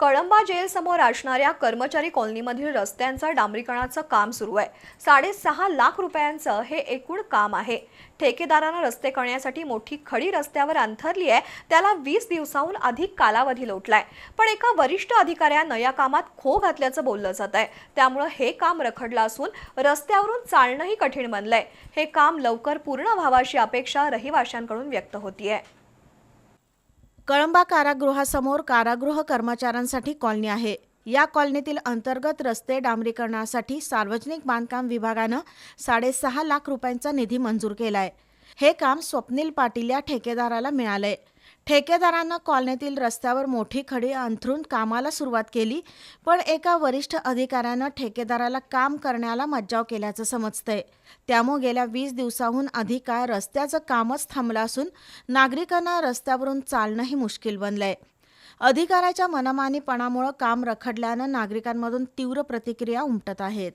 Kalamba gel समोर असणाऱ्या कर्मचारी कॉलनीमधील रस्त्यांचं डांबरीकरणाचं काम सुरू आहे. साडेसहा लाख रुपयांचं हे एकूण काम आहे. ठेकेदारानं रस्ते करण्यासाठी मोठी खडी रस्त्यावर अंथरली आहे. त्याला वीस दिवसाहून अधिक कालावधी लोटलाय. पण एका वरिष्ठ अधिकाऱ्यानं या कामात खो घातल्याचं बोललं जात आहे. त्यामुळं हे काम रखडलं असून रस्त्यावरून चालणंही कठीण बनलंय. हे काम लवकर पूर्ण व्हावाशी अपेक्षा रहिवाशांकडून व्यक्त होतीये. कळंबा कारागृहासमोर कारागृह कर्मचाऱ्यांसाठी कॉलनी आहे. या कॉलनीतील अंतर्गत रस्ते डांबरीकरणासाठी सार्वजनिक बांधकाम विभागानं साडेसहा लाख रुपयांचा निधी मंजूर केलाय. हे काम स्वप्नील पाटील या ठेकेदाराला मिळालंय. ठेकेदारानं कॉलनीतील रस्त्यावर मोठी खडी अंथरून कामाला सुरुवात केली पण एका वरिष्ठ अधिकाऱ्यानं ठेकेदाराला काम करण्याला मज्जाव केल्याचं समजतंय. त्यामुळे गेल्या वीस दिवसाहून अधिक काळ रस्त्याचं कामच थांबलं असून नागरिकांना रस्त्यावरून चालणंही मुश्किल बनलंय. अधिकाऱ्याच्या मनमानीपणामुळं काम रखडल्यानं नागरिकांमधून तीव्र प्रतिक्रिया उमटत आहेत.